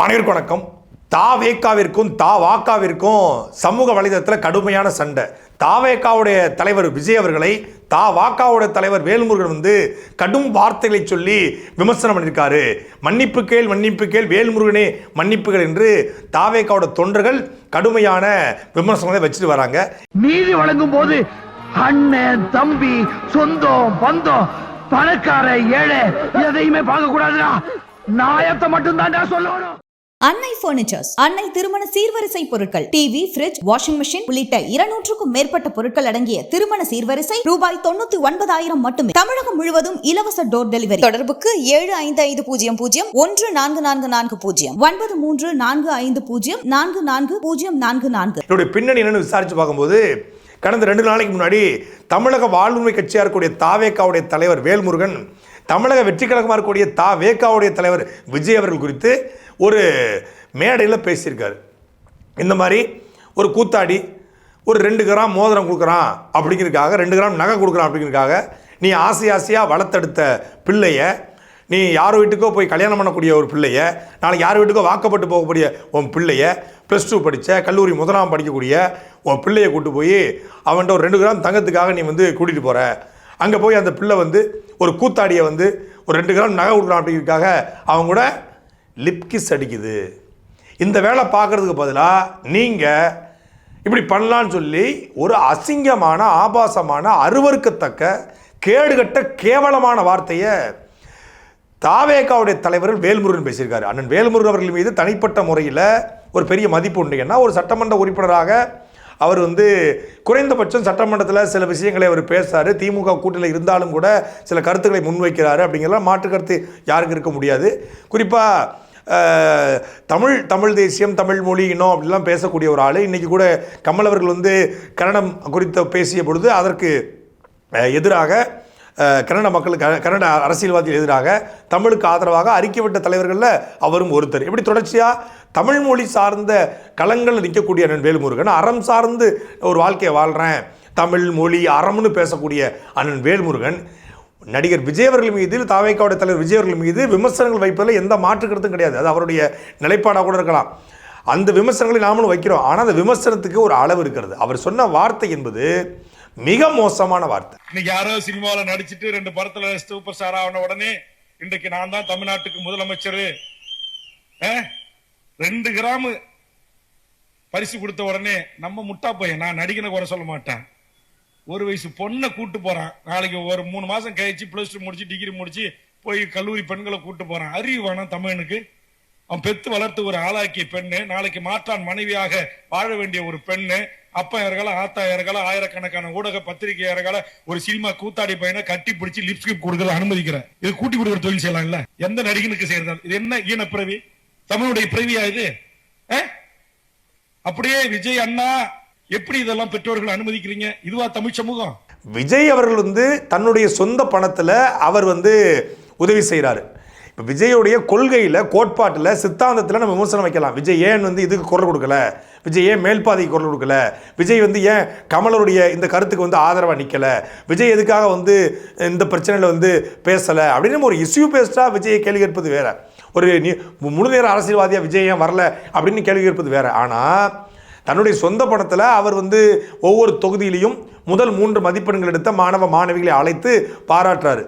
அனைவருக்கும் வணக்கம். தாவேக்காவிற்கும் தா வாக்காவிற்கும் சமூக வலைதளத்தில் கடுமையான சண்டை. தாவேக்காவுடைய தலைவர் விஜய் அவர்களை தா வாக்காவுடைய தலைவர் வேல்முருகன் வந்து கடும் வார்த்தைகளை சொல்லி விமர்சனம் பண்ணியிருக்காரு. மன்னிப்பு கேள் மன்னிப்பு கேள் வேல்முருகனே மன்னிப்புகள் என்று தாவேக்காவோட தொண்டர்கள் கடுமையான விமர்சனங்களை வச்சுட்டு வராங்க. நீதி வழங்கும் போது அண்ணன் தம்பி சொந்தம் பந்தம் பணக்கார ஏழை எதையுமே பார்க்க கூடாதுடா நாயத்தை மட்டும் சொல்லணும். அன்னை பர்னிச்சர்ஸ் அன்னை திருமண சீர்வரிசை பொருட்கள் டிவி பிரிட்ஜ் வாஷிங் மிஷின் உள்ளிட்ட இருநூற்றுக்கும் மேற்பட்ட பொருட்கள் அடங்கிய திருமண சீர்வரிசை ரூபாய் தொண்ணூத்தி ஒன்பதாயிரம் மட்டுமே. தமிழகம் முழுவதும் இலவச டோர் டெலிவரி தொடர்புக்கு ஏழு ஐந்து ஐந்து பூஜ்ஜியம் பூஜ்ஜியம் ஒன்று நான்கு நான்கு நான்கு பூஜ்ஜியம் ஒன்பது மூன்று நான்கு ஐந்து பூஜ்ஜியம் நான்கு நான்கு பூஜ்ஜியம் நான்கு நான்கு. என்னுடைய பின்னணி என்னன்னு விசாரித்து பார்க்கும்போது கடந்த ரெண்டு நாளைக்கு முன்னாடி தமிழக வாழ்வுரிமை கட்சியாக இருக்கக்கூடிய தாவேக்காவுடைய தலைவர் வேல்முருகன் தமிழக வெற்றி கழகமாக இருக்கக்கூடிய தா வேக்காவுடைய தலைவர் விஜய் அவர்கள் குறித்து ஒரு மேடையில் பேசியிருக்காரு. இந்த மாதிரி ஒரு கூத்தாடி ஒரு ரெண்டு கிராம் மோதிரம் கொடுக்குறான் அப்படிங்கிறதுக்காக ரெண்டு கிராம் நகை கொடுக்குறான் அப்படிங்கிறதுக்காக நீ ஆசை ஆசையாக வளர்த்தெடுத்த பிள்ளைய நீ யார் வீட்டுக்கோ போய் கல்யாணம் பண்ணக்கூடிய ஒரு பிள்ளைய நாளைக்கு யார் வீட்டுக்கோ வாக்கப்பட்டு போகக்கூடிய உன் பிள்ளைய ப்ளஸ் டூ படித்த கல்லூரி முதலாம் படிக்கக்கூடிய உன் பிள்ளைய கூட்டு போய் அவன்கிட்ட ஒரு ரெண்டு கிராம் தங்கத்துக்காக நீ வந்து கூட்டிகிட்டு போகிற அங்கே போய் அந்த பிள்ளை வந்து ஒரு கூத்தாடியை வந்து ஒரு ரெண்டு கிராம் நகை கொடுக்குறான் அப்படிங்கிறதுக்காக அவன் கூட லிப்கிஸ் அடிக்குது. இந்த வேலை பார்க்குறதுக்கு பதிலாக நீங்கள் இப்படி பண்ணலான்னு சொல்லி ஒரு அசிங்கமான ஆபாசமான அருவருக்கத்தக்க கேடுகட்ட கேவலமான வார்த்தையை தாவேகாவுடைய தலைவர் வேல்முருகன் பேசியிருக்காரு. அண்ணன் வேல்முருகன் அவர்கள் மீது தனிப்பட்ட முறையில் ஒரு பெரிய மதிப்பு உண்டு. ஏன்னா ஒரு சட்டமன்ற உறுப்பினராக அவர் வந்து குறைந்தபட்சம் சட்டமன்றத்தில் சில விஷயங்களை அவர் பேசுகிறார் திமுக கூட்டில் இருந்தாலும் கூட சில கருத்துக்களை முன்வைக்கிறாரு அப்படிங்கிறலாம் மாற்று கருத்து யாருக்கு இருக்க முடியாது. குறிப்பாக தமிழ் தமிழ் தேசியம் தமிழ் மொழி இனம் அப்படிலாம் பேசக்கூடிய ஒரு ஆள். இன்றைக்கி கூட கமல் அவர்கள் வந்து கன்னடம் குறித்து பேசிய பொழுது அதற்கு எதிராக கன்னட மக்களுக்கு கன்னட அரசியல்வாதிகள் எதிராக தமிழுக்கு ஆதரவாக அறிக்கை விட்ட தலைவர்களில் அவரும் ஒருத்தர். இப்படி தொடர்ச்சியாக தமிழ் மொழி சார்ந்த களங்களில் நிற்கக்கூடிய அண்ணன் வேல்முருகன் அறம் சார்ந்து ஒரு வாழ்க்கையை வாழ்கிறேன் தமிழ் மொழி அறம்னு பேசக்கூடிய அண்ணன் வேல்முருகன் நடிகர் விஜய் அவர்கள் மீது தாவைக்காவுடைய தலைவர் விஜய் அவர்கள் மீது விமர்சனங்கள் வைப்பதில் எந்த மாற்று கருத்தும் கிடையாது. அது அவருடைய நிலைப்பாடாக கூட இருக்கலாம். அந்த விமர்சனங்களை நாமளும் வைக்கிறோம். ஆனால் அந்த விமர்சனத்துக்கு ஒரு அளவு இருக்கிறது. அவர் சொன்ன வார்த்தை என்பது மிக மோசமான வார்த்தை. இன்னைக்கு யாரோ சினிமாவில் நடிச்சிட்டு ரெண்டு படத்துல சூப்பர் ஸ்டார் ஆன உடனே இன்றைக்கு நான் தான் தமிழ்நாட்டுக்கு முதலமைச்சர். ரெண்டு கிராம் பரிசு கொடுத்த உடனே நம்ம முட்டா பையன் நான் நடிகனை குறை சொல்ல மாட்டேன். ஒரு வயசு பொண்ணை கூட்டு போறான். நாளைக்கு ஒரு மூணு மாசம் கழிச்சு பிளஸ் டூ முடிச்சு டிகிரி முடிச்சு போய் கல்லூரி பெண்களை கூட்டு போறான். அறிவு வேணாம் தமிழனுக்கு. அவன் பெத்து வளர்த்து ஒரு ஆளாக்கிய பெண்ணு நாளைக்கு மாற்றான் மனைவியாக வாழ வேண்டிய ஒரு பெண்ணு அப்பா இறகல ஆத்தா ஆயிரக்கணக்கான ஊடக பத்திரிகை ஒரு சினிமா கூத்தாடி பையனை கட்டி பிடிச்சி லிப்ஸ்கிப் கொடுக்கறது அனுமதிக்கிறேன். இது கூட்டி கொடுக்குற தொழில் செய்யலாம் இல்ல எந்த நடிகனுக்கு செய்யறது? இது என்ன ஈனப்பிறவி தமிழுடைய பிறவியா இது? அப்படியே விஜய் அண்ணா எப்படி இதெல்லாம் பெற்றோர்கள் அனுமதிக்கிறீங்க? இதுவா தமிழ் சமூகம்? விஜய் அவர்கள் வந்து தன்னுடைய சொந்த பணத்தில் அவர் வந்து உதவி செய்கிறாரு இப்போ விஜயுடைய கொள்கையில் கோட்பாட்டில் சித்தாந்தத்தில் நம்ம விமர்சனம் வைக்கலாம். விஜய் ஏன் வந்து இதுக்கு குரல் கொடுக்கல? விஜய் ஏன் மேல்பாதைக்கு குரல் கொடுக்கல? விஜய் வந்து ஏன் கமலருடைய இந்த கருத்துக்கு வந்து ஆதரவாக நிற்கலை விஜய் எதுக்காக வந்து இந்த பிரச்சனையில் வந்து பேசலை? அப்படின்னு ஒரு இஷ்யூ பேஸ்டாக விஜயை கேள்வி கேட்பது வேறு. ஒரு நீ முழுநேர அரசியல்வாதியாக விஜய் ஏன் வரல அப்படின்னு கேள்வி கேட்பது வேறு. ஆனால் தன்னுடைய சொந்த பணத்தில் அவர் வந்து ஒவ்வொரு தொகுதியிலையும் முதல் மூன்று மதிப்பெண்கள் எடுத்த மாணவ மாணவிகளை அழைத்து பாராட்டுறாரு.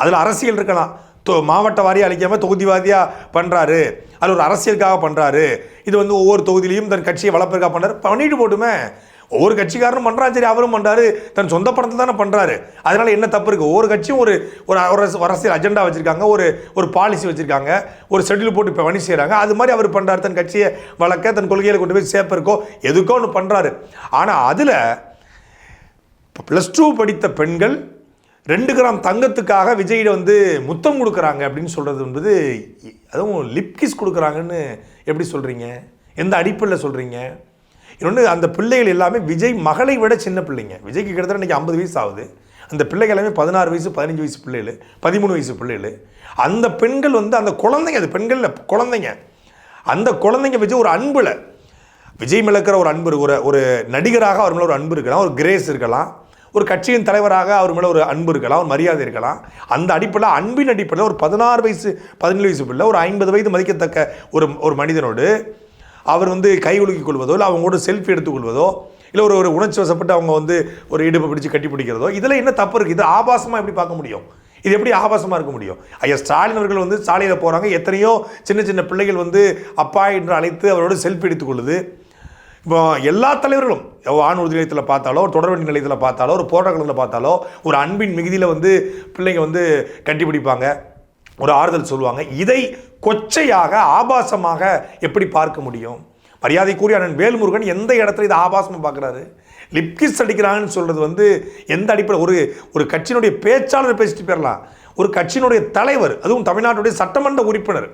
அதில் அரசியல் இருக்கலாம். தொ மாவட்ட வாரியாக அழிக்காமல் தொகுதிவாதியாக பண்ணுறாரு அது ஒரு அரசியலுக்காக பண்ணுறாரு இது வந்து ஒவ்வொரு தொகுதியிலையும் தன் கட்சியை வளர்ப்பதற்காக பண்ணுறாரு பண்ணிட்டு போட்டுமே. ஒவ்வொரு கட்சிக்காரனும் பண்ணுறான் சரி அவரும் பண்ணுறாரு தன் சொந்த பணத்தை தானே பண்ணுறாரு அதனால் என்ன தப்பு இருக்குது ஒவ்வொரு கட்சியும் ஒரு ஒரு அரசு- அரசியல் அஜெண்டா வச்சுருக்காங்க. ஒரு ஒரு பாலிசி வச்சுருக்காங்க. ஒரு ஷெட்யூல் போட்டு இப்போ பணி செய்கிறாங்க அது மாதிரி அவர் பண்ணுறாரு தன் கட்சியை வளர்க்க தன் கொள்கையில் கொண்டு போய் சேர்ப்பிருக்கோ எதுக்கோ ஒன்று பண்ணுறாரு ஆனால் அதில் ப்ளஸ் டூ படித்த பெண்கள் ரெண்டு கிராம் தங்கத்துக்காக விஜயிட வந்து முத்தம் கொடுக்குறாங்க அப்படின்னு சொல்கிறது என்பது அதுவும் லிப்கிஸ் கொடுக்குறாங்கன்னு எப்படி சொல்கிறீங்க எந்த அடிப்படையில் சொல்கிறீங்க இன்னொன்று அந்த பிள்ளைகள் எல்லாமே விஜய் மகளை விட சின்ன பிள்ளைங்க. விஜய்க்கு கிட்டத்தட்ட இன்றைக்கி ஐம்பது வயசு ஆகுது. அந்த பிள்ளைகள் எல்லாமே பதினாறு வயசு பதினஞ்சு வயசு பிள்ளைகள் பதிமூணு வயசு பிள்ளைகள். அந்த பெண்கள் வந்து அந்த குழந்தைங்க அது பெண்கள் குழந்தைங்க. அந்த குழந்தைங்க வச்சு ஒரு அன்பில். விஜய் மிளக்கிற ஒரு அன்பு ஒரு ஒரு நடிகராக அவர் மேலே ஒரு அன்பு இருக்கலாம் ஒரு கிரேஸ் இருக்கலாம் ஒரு கட்சியின் தலைவராக அவர் மேலே ஒரு அன்பு இருக்கலாம் ஒரு மரியாதை இருக்கலாம். அந்த அடிப்படையில் அன்பின் அடிப்படையில் ஒரு பதினாறு வயசு பதினேழு வயசு பிள்ளை ஒரு ஐம்பது வயது மதிக்கத்தக்க ஒரு ஒரு மனிதனோடு அவர் வந்து கை குலுக்கிக் கொள்வதோ இல்லை அவங்களோட செல்ஃபி எடுத்துக்கொள்வதோ இல்லை ஒரு ஒரு உணர்ச்சி வசப்பட்டு அவங்க வந்து ஒரு இடுப்பை பிடிச்சு கட்டி பிடிக்கிறதோ இதில் என்ன தப்பு இருக்குது இது ஆபாசமாக எப்படி பார்க்க முடியும்? இது எப்படி ஆபாசமாக இருக்க முடியும்? ஐயா ஸ்டாலின் அவர்கள் வந்து சாலையில் போகிறாங்க எத்தனையோ சின்ன சின்ன பிள்ளைகள் வந்து அப்பா என்று அழைத்து அவரோட செல்ஃபி எடுத்துக்கொள்ளுது. இப்போ எல்லா தலைவர்களும் வானூர்தி நிலையத்தில் பார்த்தாலோ ஒரு தொடர்வண்டி நிலையத்தில் பார்த்தாலோ ஒரு போராட்டங்களில் பார்த்தாலோ ஒரு அன்பின் மிகுதியில் வந்து பிள்ளைங்க வந்து கட்டிப்பிடிப்பாங்க ஒரு ஆறுதல் சொல்லுவாங்க. இதை கொச்சையாக ஆபாசமாக எப்படி பார்க்க முடியும்? மரியாதைக்குரிய அண்ணன் வேல்முருகன் எந்த இடத்துல இதை ஆபாசமாக பார்க்குறாரு? லிப்கிஸ் அடிக்கிறாங்கன்னு சொல்கிறது வந்து எந்த அடிப்படையில் ஒரு ஒரு கட்சியினுடைய பேச்சாளர் பேசிட்டு போயிடலாம் ஒரு கட்சியினுடைய தலைவர் அதுவும் தமிழ்நாட்டுடைய சட்டமன்ற உறுப்பினர்.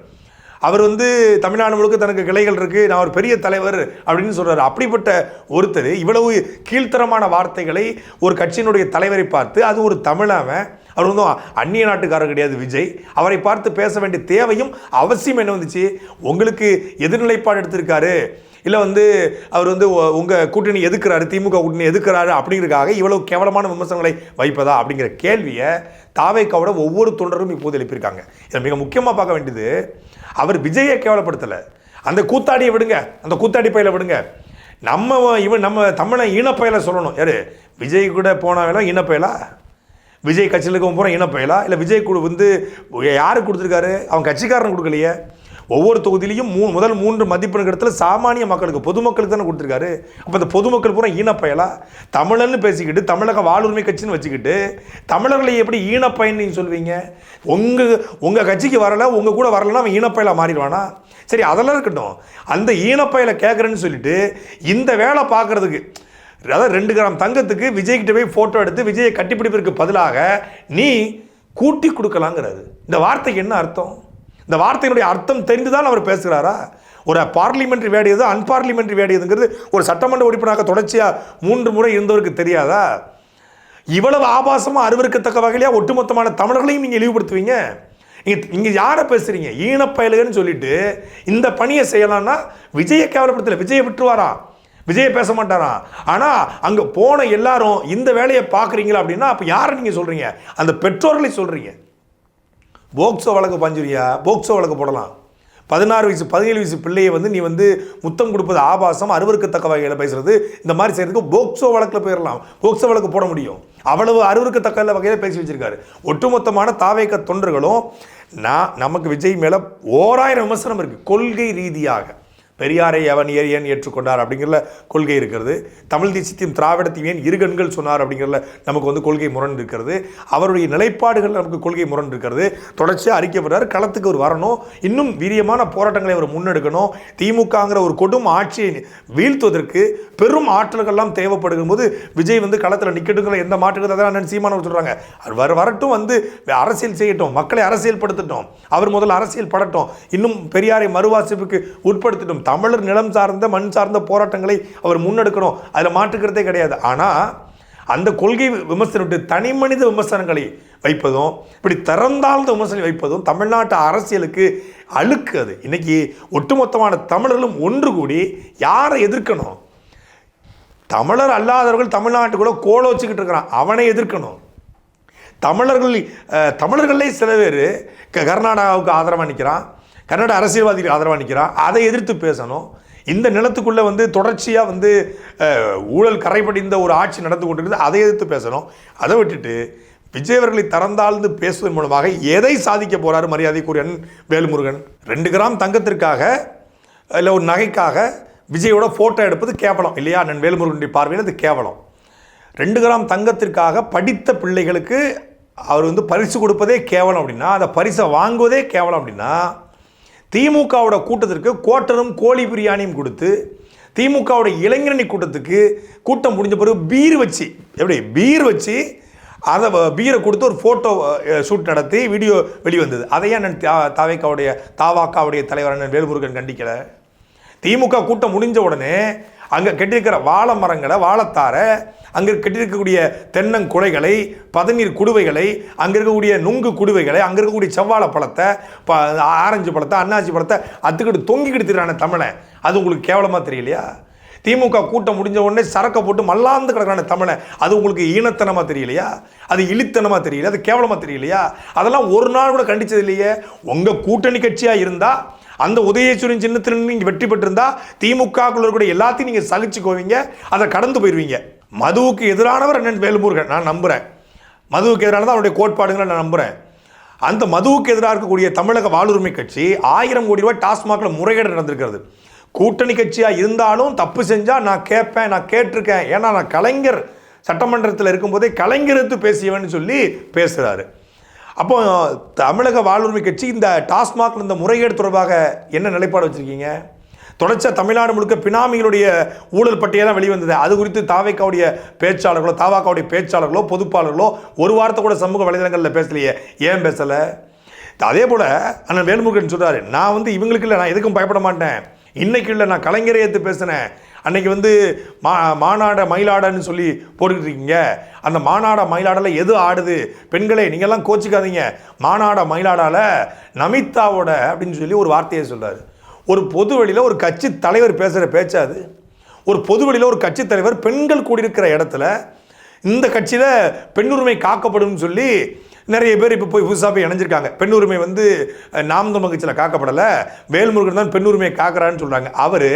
அவர் வந்து தமிழ்நாடு முழுக்க தனக்கு கிளைகள் இருக்குது நான் ஒரு பெரிய தலைவர் அப்படின்னு சொல்கிறார் அப்படிப்பட்ட ஒருத்தர் இவ்வளவு கீழ்த்தரமான வார்த்தைகளை ஒரு கட்சியினுடைய தலைவரை பார்த்து அது ஒரு தமிழாவன் அவர் வந்து அந்நிய நாட்டுக்காரர் கிடையாது விஜய். அவரை பார்த்து பேச வேண்டிய தேவையும் அவசியம் என்ன வந்துச்சு? உங்களுக்கு எதிர்நிலைப்பாடு எடுத்திருக்காரு. இல்லை வந்து அவர் வந்து உங்கள் கூட்டணி எதுக்குறாரு? திமுக கூட்டணி எதுக்குறாரு? அப்படிங்கிறதுக்காக இவ்வளவு கேவலமான விமர்சனங்களை வைப்பதா? அப்படிங்கிற கேள்வியை தாவேக்காவோட ஒவ்வொரு தொண்டரும் இப்போது எழுப்பியிருக்காங்க. இதை மிக முக்கியமாக பார்க்க வேண்டியது அவர் விஜயை கேவலப்படுத்தலை. அந்த கூத்தாடியை விடுங்க. அந்த கூத்தாடி பயில விடுங்க. நம்ம இவன் நம்ம தமிழன் ஈனப்பயலை சொல்லணும். யாரு? விஜய் கூட போனாலும் ஈனப்பயலா? விஜய் கட்சியில் இருக்கவங்க பூரா இனப்பயலா இல்லை விஜய் குழு வந்து யாருக்கு கொடுத்துருக்காரு? அவன் கட்சிக்காரன் கொடுக்கலையே. ஒவ்வொரு தொகுதியிலையும் மூ முதல் மூன்று மதிப்பெண் இடத்துல சாமானிய மக்களுக்கு பொதுமக்களுக்கு தானே கொடுத்துருக்காரு. அப்போ இந்த பொதுமக்கள் பூரா ஈனப்பயலா தமிழன்னு பேசிக்கிட்டு தமிழக வாழ்வுரிமை கட்சின்னு வச்சுக்கிட்டு தமிழர்களை எப்படி ஈனப்பயன் நீங்கள் சொல்வீங்க உங்கள் உங்கள் கட்சிக்கு வரலை உங்கள் கூட வரலன்னா அவன் ஈனப்பயலாக மாறிடுவானா? சரி அதெல்லாம் இருக்கட்டும். அந்த ஈனப்பயலை கேட்குறேன்னு சொல்லிட்டு இந்த வேலை பார்க்குறதுக்கு அதாவது ரெண்டு கிராம் தங்கத்துக்கு விஜய்கிட்ட போய் ஃபோட்டோ எடுத்து விஜயை கட்டிப்பிடிப்பதற்கு பதிலாக நீ கூட்டி கொடுக்கலாங்கிறாரு. இந்த வார்த்தைக்கு என்ன அர்த்தம்? இந்த வார்த்தையினுடைய அர்த்தம் தெரிந்துதான் அவர் பேசுகிறாரா? ஒரு பார்லிமெண்ட்ரி வேடு எது அன்பார்லிமெண்ட்ரி வேடு எதுங்கிறது ஒரு சட்டமன்ற உறுப்பினராக தொடர்ச்சியாக மூன்று முறை இருந்தவருக்கு தெரியாதா? இவ்வளவு ஆபாசமாக அருவருக்கத்தக்க வகையிலே ஒட்டுமொத்தமான தமிழர்களையும் நீங்கள் இழிவுபடுத்துவீங்க. நீங்கள் நீங்கள் யாரை பேசுகிறீங்க ஈனப்பயலுகன்னு சொல்லிட்டு இந்த பணியை செய்யலாம்னா விஜயை கேவலப்படுத்தலை. விஜயை விட்டுருவாரா? விஜயை பேச மாட்டாராம் ஆனால் அங்கே போன எல்லாரும் இந்த வேலையை பார்க்குறீங்களா அப்படின்னா அப்போ யாரை நீங்கள் சொல்கிறீங்க அந்த பெற்றோர்களை சொல்கிறீங்க போக்சோ வழக்கு பஞ்சுரியா போக்சோ வழக்கு போடலாம். பதினாறு வயசு பதினேழு வயசு பிள்ளையை வந்து நீ வந்து முத்தம் கொடுப்பது ஆபாசம் அருவருக்கத்தக்க வகையில் பேசுறது. இந்த மாதிரி செய்யறதுக்கு போக்சோ வழக்கில் போயிடலாம் போக்சோ வழக்கு போட முடியும். அவ்வளவு அருவருக்கத்தக்க வகையில் பேசி வச்சிருக்காரு. ஒட்டுமொத்தமான தாவேக்க தொண்டர்களும் நான் நமக்கு விஜய் மேலே ஓராயிரம் விமர்சனம் இருக்குது கொள்கை ரீதியாக. பெரியாரை அவன் ஏன் ஏற்றுக்கொண்டார் அப்படிங்கிற கொள்கை இருக்கிறது. தமிழ் தேசியத்தையும் திராவிடத்தையும் ஏன் இருகண்கள் சொன்னார் அப்படிங்கிறல நமக்கு வந்து கொள்கை முரண் இருக்கிறது. அவருடைய நிலைப்பாடுகள் நமக்கு கொள்கை முரண் இருக்கிறது. தொடர்ச்சியாக அறிக்கப்படுறார் களத்துக்கு அவர் வரணும். இன்னும் வீரியமான போராட்டங்களை அவர் முன்னெடுக்கணும். திமுகங்கிற ஒரு கொடும் ஆட்சியை வீழ்த்துவதற்கு பெரும் ஆற்றல்கள்லாம் தேவைப்படுகும் போது விஜய் வந்து களத்தில் நிக்கட்டுங்கிற எந்த மாற்றுக்கிறது அதான் அண்ணன் சீமானவர் சொல்கிறாங்க அவர் வர வரட்டும் வந்து அரசியல் செய்யட்டும். மக்களை அரசியல் படுத்தட்டும் அவர் முதல்ல அரசியல் படட்டும். இன்னும் பெரியாரை மறுவாசிப்புக்கு உட்படுத்தட்டும். தமிழர் நிலம் சார்ந்த மண் சார்ந்த போராட்டங்களை அவர் முன்னெடுக்கணும். அதில் மாற்றுக்கிறதே கிடையாது. ஆனால் அந்த கொள்கை விமர்சனத்தை தனி மனித விமர்சனங்களை வைப்பதும் இப்படி திறந்தாழ்ந்த விமர்சனம் வைப்பதும் தமிழ்நாட்டு அரசியலுக்கு அழுக்கு அது. இன்னைக்கு ஒட்டுமொத்தமான தமிழர்களும் ஒன்று கூடி யாரை எதிர்க்கணும்? தமிழர் அல்லாதவர்கள் தமிழ்நாட்டுக்குள்ள கோல வச்சுக்கிட்டு இருக்கிறான். அவனை எதிர்க்கணும். தமிழர்கள் தமிழர்களே சில பேர் கர்நாடகாவுக்கு ஆதரவாக நிற்கிறான் கன்னட அரசியல்வாதிகள் ஆதரவாக நிற்கிறான் அதை எதிர்த்து பேசணும். இந்த நிலத்துக்குள்ளே வந்து தொடர்ச்சியாக வந்து ஊழல் கரைபடிந்த ஒரு ஆட்சி நடந்து கொண்டிருந்தது அதை எதிர்த்து பேசணும். அதை விட்டுட்டு விஜய் அவர்களை தரந்தாழ்ந்து பேசுவதன் மூலமாக எதை சாதிக்க போகிறாரு மரியாதைக்குரியன் அண்ணன் வேல்முருகன்? ரெண்டு கிராம் தங்கத்திற்காக இல்லை ஒரு நகைக்காக விஜயோட ஃபோட்டோ எடுப்பது கேவலம் இல்லையா? அண்ணன் வேல்முருகனுடைய பார்வையில் அது கேவலம். ரெண்டு கிராம் தங்கத்திற்காக படித்த பிள்ளைகளுக்கு அவர் வந்து பரிசு கொடுப்பதே கேவலம் அப்படின்னா அந்த பரிசை வாங்குவதே கேவலம் அப்படின்னா திமுகவோட கூட்டத்திற்கு கோட்டரும் கோழி பிரியாணியும் கொடுத்து திமுகவோட இளைஞரணி கூட்டத்துக்கு கூட்டம் முடிஞ்ச பிறகு பீர் வச்சு எப்படி பீர் வச்சு அதை வ- பீரை கொடுத்து ஒரு ஃபோட்டோ ஷூட் நடத்தி வீடியோ வெளிவந்தது. அதையே நான் தா- தாவேக்காவுடைய தாவாக்காவுடைய தலைவர் அண்ணன் வேல்முருகன் கண்டிக்கலை. திமுக கூட்டம் முடிஞ்ச உடனே அங்கே கட்டியிருக்கிற வாழை மரங்களை வாழைத்தாரை அங்கே கட்டியிருக்கக்கூடிய தென்னங்குலைகளை பதநீர் குடுவைகளை அங்கே இருக்கக்கூடிய நுங்கு குடுவைகளை அங்கே இருக்கக்கூடிய செவ்வாழை பழத்தை ப ஆரஞ்சு பழத்தை அன்னாசி பழத்தை அத்துக்கிட்டு தொங்கிக்கிட்டு திரிறான தமிழன். அது உங்களுக்கு கேவலமாக தெரியலையா? திமுக கூட்டம் முடிஞ்ச உடனே சரக்கை போட்டு மல்லாந்து கிடக்கிறான தமிழை அது உங்களுக்கு ஈனத்தனமாக தெரியலையா? அது இழித்தனமாக தெரியல அது கேவலமாக தெரியலையா? அதெல்லாம் ஒரு நாள் கூட கண்டிச்சது இல்லையே. உங்கள் கூட்டணி கட்சியாக இருந்தால் அந்த உதயேஸ்வரன் சின்னத்தில் நீங்கள் வெற்றி பெற்றிருந்தா திமுக கூட எல்லாத்தையும் நீங்கள் சகிச்சுக்கோவீங்க அதை கடந்து போயிடுவீங்க மதுவுக்கு எதிரானவர் அண்ணன் வேலுமுருகன். நான் நம்புகிறேன் மதுவுக்கு எதிரானது அவருடைய கோட்பாடுங்களை நான் நம்புகிறேன் அந்த மதுவுக்கு எதிராக இருக்கக்கூடிய தமிழக வாழ்வுரிமை கட்சி ஆயிரம் கோடி ரூபாய் டாஸ்மாகில் முறைகேடு நடந்திருக்கிறது. கூட்டணி கட்சியாக இருந்தாலும் தப்பு செஞ்சால் நான் கேட்பேன் நான் கேட்டிருக்கேன். ஏன்னா நான் கலைஞர் சட்டமன்றத்தில் இருக்கும்போதே கலைஞருக்கு பேசியவன் சொல்லி பேசுகிறாரு அப்போ தமிழக வாழ்வுரிமை கட்சி இந்த டாஸ்மாக் இந்த முறைகேடு தொடர்பாக என்ன நிலைப்பாடு வச்சுருக்கீங்க? தொடர்ச்சியாக தமிழ்நாடு முழுக்க பினாமிகளுடைய ஊழல் பட்டியலாம் வெளிவந்தது. அது குறித்து தாவைக்காவுடைய பேச்சாளர்களோ தாவாக்காவுடைய பேச்சாளர்களோ பொதுப்பாளர்களோ ஒரு வாரத்தை கூட சமூக வலைதளங்களில் பேசலையே. ஏன் பேசலை? அதே போல் அண்ணன் வேல்முருகன் சொல்கிறாரு நான் வந்து இவங்களுக்கு இல்லை நான் எதுக்கும் பயப்பட மாட்டேன். இன்றைக்கு இல்லை நான் கலைஞரை ஏற்று பேசினேன். அன்னைக்கு வந்து மா மாநாட மயிலாடன்னு சொல்லி போட்டுக்கிட்டு இருக்கீங்க அந்த மாநாட மயிலாடல எது ஆடுது? பெண்களே நீங்கள்லாம் கோச்சிக்காதீங்க. மாநாட மயிலாடால நமிதாவோட அப்படின்னு சொல்லி ஒரு வார்த்தையை சொல்கிறார் ஒரு பொது வெளியில் ஒரு கட்சி தலைவர் பேசுகிற பேச்சாது ஒரு பொது வெளியில் ஒரு கட்சி தலைவர் பெண்கள் கூடியிருக்கிற இடத்துல இந்த கட்சியில் பெண்ணுரிமை காக்கப்படும் சொல்லி நிறைய பேர் இப்போ போய் புதுசாக போய் இணைஞ்சிருக்காங்க. பெண்ணுரிமை வந்து நாம்த நாம் தமிழ் கட்சியில் காக்கப்படலை. வேல்முருகன் தான் பெண்ணுரிமையை காக்கிறான்னு சொல்கிறாங்க அவர்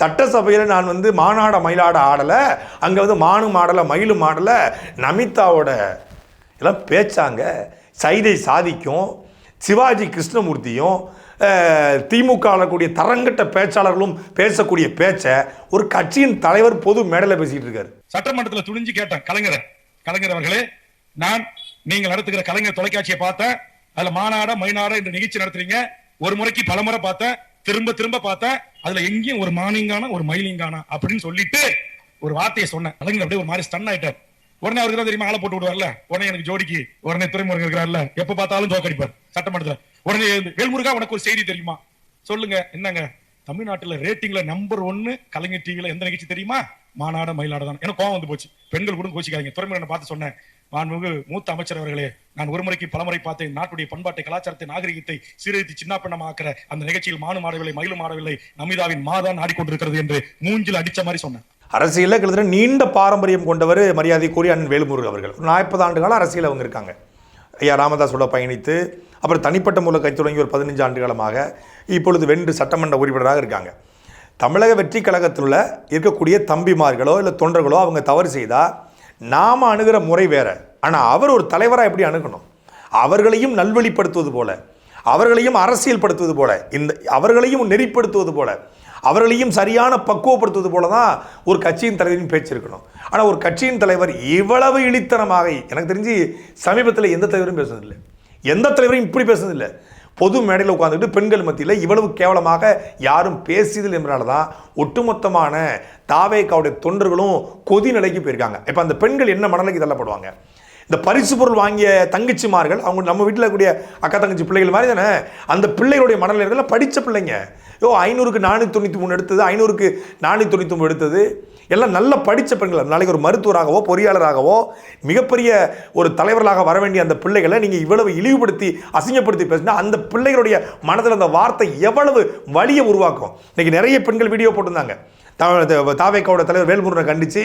சட்டசபையில் நான் வந்து மாநாட மயிலாட ஆடலை அங்கே வந்து மானும் ஆடலை மயிலும் ஆடலை நமிதாவோட எல்லாம் பேச்சாங்க. சைதை சாதிக்கும் சிவாஜி கிருஷ்ணமூர்த்தியும் திமுக கூடிய தரங்கட்ட பேச்சாளர்களும் பேசக்கூடிய பேச்சை ஒரு கட்சியின் தலைவர் பொது மேடையில் பேசிட்டு இருக்காரு. சட்டமன்றத்தில் துணிஞ்சு கேட்டேன் கலைஞரை. கலைஞர் அவர்களே நான் நீங்கள் நடத்துகிற கலைஞர் தொலைக்காட்சியை பார்த்தேன். அதுல மாநாட மைநாட என்று நிகழ்ச்சி நடத்துறீங்க. ஒரு முறைக்கு பல முறை பார்த்தேன். திரும்ப திரும்ப பார்த்தேன். அதுல எங்கேயும் ஒரு மானிங்கானா ஒரு மயிலிங்கானா அப்படின்னு சொல்லிட்டு ஒரு வார்த்தையை சொன்னேன். கலைஞர் அப்படியே ஒரு மாதிரி ஸ்டன் ஆயிட்டார் உடனே அவருக்கு தான் தெரியுமா ஆளை போட்டு விடுவார்ல? உடனே எனக்கு ஜோடிக்கு உடனே துறைமுருகன் இருக்கிறார்ல? எப்ப பார்த்தாலும் தோக்கடிப்பார் சட்டமன்றத்தில். உடனே எழுந்து, வேல்முருகா உனக்கு ஒரு செய்தி தெரியுமா? சொல்லுங்க என்னங்க? தமிழ்நாட்டுல ரேட்டிங்ல நம்பர் ஒன்னு கலைஞர் டிவியில எந்த நிகழ்ச்சி தெரியுமா? மாநாட மயிலாட தான் எனக்கு கோவம் வந்து போச்சு. பெண்கள் கூட கோச்சிக்காதீங்க. துறைமுருகனை பார்த்து சொன்னேன். மாண்புமிகு மூத்த அமைச்சர் அவர்களே நான் ஒரு முறைக்கு பலமுறை பார்த்தேன். நாட்டுடைய பண்பாட்டை கலாச்சாரத்தை நாகரிகத்தை சீரழித்து சின்னாப்பண்ணமாக்கிற அந்த நிகழ்ச்சியில் மானு ஆடவில்லை மயிலும் ஆடவில்லை நமிதாவின் மாதான் ஆடிக்கொண்டிருக்கிறது என்று மூஞ்சில் அடிச்ச மாதிரி சொன்னேன். அரசியலில் கிட்டத்தட்ட நீண்ட பாரம்பரியம் கொண்டவர் மரியாதைக்குரிய அண்ணன் வேலுமுருகன் அவர்கள். ஒரு நாற்பது ஆண்டு காலம் அரசியல் அவங்க இருக்காங்க. ஐயா ராமதாஸோட பயணித்து அப்புறம் தனிப்பட்ட முறையில் கை தொடங்கி ஒரு பதினஞ்சு ஆண்டு காலமாக இப்பொழுது வென்று சட்டமன்ற உறுப்பினராக இருக்காங்க. தமிழக வெற்றி கழகத்தில் உள்ள இருக்கக்கூடிய தம்பிமார்களோ இல்லை தொண்டர்களோ அவங்க தவறு செய்தால் நாம் அணுகிற முறை வேற. ஆனால் அவர் ஒரு தலைவராக எப்படி அணுகணும்? அவர்களையும் நல்வழிப்படுத்துவது போல அவர்களையும் அரசியல்படுத்துவது போல இந்த அவர்களையும் நெறிப்படுத்துவது போல அவர்களையும் சரியான பக்குவப்படுத்துவது போல தான் ஒரு கட்சியின் தலைவரின் பேச்சு இருக்கணும். ஆனால் ஒரு கட்சியின் தலைவர் இவ்வளவு இழித்தனமாக எனக்கு தெரிஞ்சு சமீபத்தில் எந்த தலைவரும் பேசுனதில்லை. எந்த தலைவரும் இப்படி பேசுனதில்லை. பொது மேடையில் உட்காந்துட்டு பெண்கள் மத்தியில் இவ்வளவு கேவலமாக யாரும் பேசியதில் என்பதால தான் ஒட்டுமொத்தமான தாவேக்காவுடைய தொண்டர்களும் கொதி நிலைக்கு போயிருக்காங்க. இப்போ அந்த பெண்கள் என்ன மனநிலைக்கு தள்ளப்படுவாங்க? இந்த பரிசு பொருள் வாங்கிய தங்கச்சிமார்கள் அவங்க நம்ம வீட்டில் இருக்கக்கூடிய அக்கா தங்கச்சி பிள்ளைகள் மாதிரி தானே? அந்த பிள்ளைகளுடைய மனநிலைகள் படித்த பிள்ளைங்க. யோ ஐநூறுக்கு நானூற்றி தொண்ணூற்றி மூணு எடுத்தது ஐநூறுக்கு நானூற்றி தொண்ணூற்றி மூணு எடுத்தது. எல்லாம் நல்ல படித்த பெண்கள். நாளைக்கு ஒரு மருத்துவராகவோ பொறியாளராகவோ மிகப்பெரிய ஒரு தலைவர்களாக வர வேண்டிய அந்த பிள்ளைகளை நீங்கள் இவ்வளவு இழிவுபடுத்தி அசிங்கப்படுத்தி பேசினா அந்த பிள்ளைகளுடைய மனதில் அந்த வார்த்தை எவ்வளவு வலியை உருவாக்கும்? இன்றைக்கி நிறைய பெண்கள் வீடியோ போட்டிருந்தாங்க. தாவேக்காவோட தலைவர் வேல்முருகனை கண்டித்து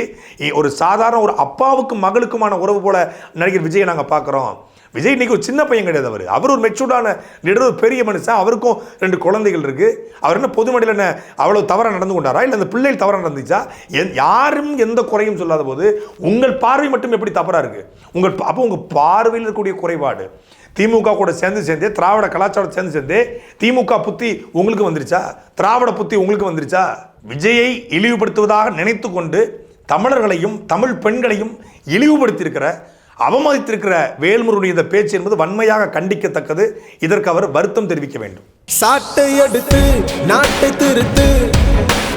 ஒரு சாதாரண ஒரு அப்பாவுக்கும் மகளுக்குமான உறவு போல நடிகர் விஜயை நாங்கள் பார்க்குறோம் விஜய் இன்னைக்கு ஒரு சின்ன பையன் கிடையாது அவர். அவர் ஒரு மெச்சூர்டான லீடர் ஒரு பெரிய மனுஷன். அவருக்கும் ரெண்டு குழந்தைகள் இருக்குது அவர் என்ன பொதுமடையில் என்ன அவ்வளோ தவறாக நடந்து கொண்டாரா? இல்லை அந்த பிள்ளைகள் தவறாக நடந்துச்சா? எந் யாரும் எந்த குறையும் சொல்லாத போது உங்கள் பார்வை மட்டும் எப்படி தவறாக இருக்குது உங்கள் அப்போ உங்கள் பார்வையில் இருக்கக்கூடிய குறைபாடு. திமுக கூட சேர்ந்து சேர்ந்து திராவிட கலாச்சாரம் சேர்ந்து சேர்ந்து திமுக புத்தி உங்களுக்கு வந்துருச்சா? திராவிட புத்தி உங்களுக்கு வந்துருச்சா? விஜயை இழிவுபடுத்துவதாக நினைத்து கொண்டு தமிழர்களையும் தமிழ் பெண்களையும் இழிவுபடுத்தியிருக்கிற அவமதித்திருக்கிற வேல்முருடைய இந்த பேச்சு என்பது வன்மையாக கண்டிக்கத்தக்கது. இதற்கு அவர் வருத்தம் தெரிவிக்க வேண்டும். சாட்டை எடுத்து நாட்டை திருத்து.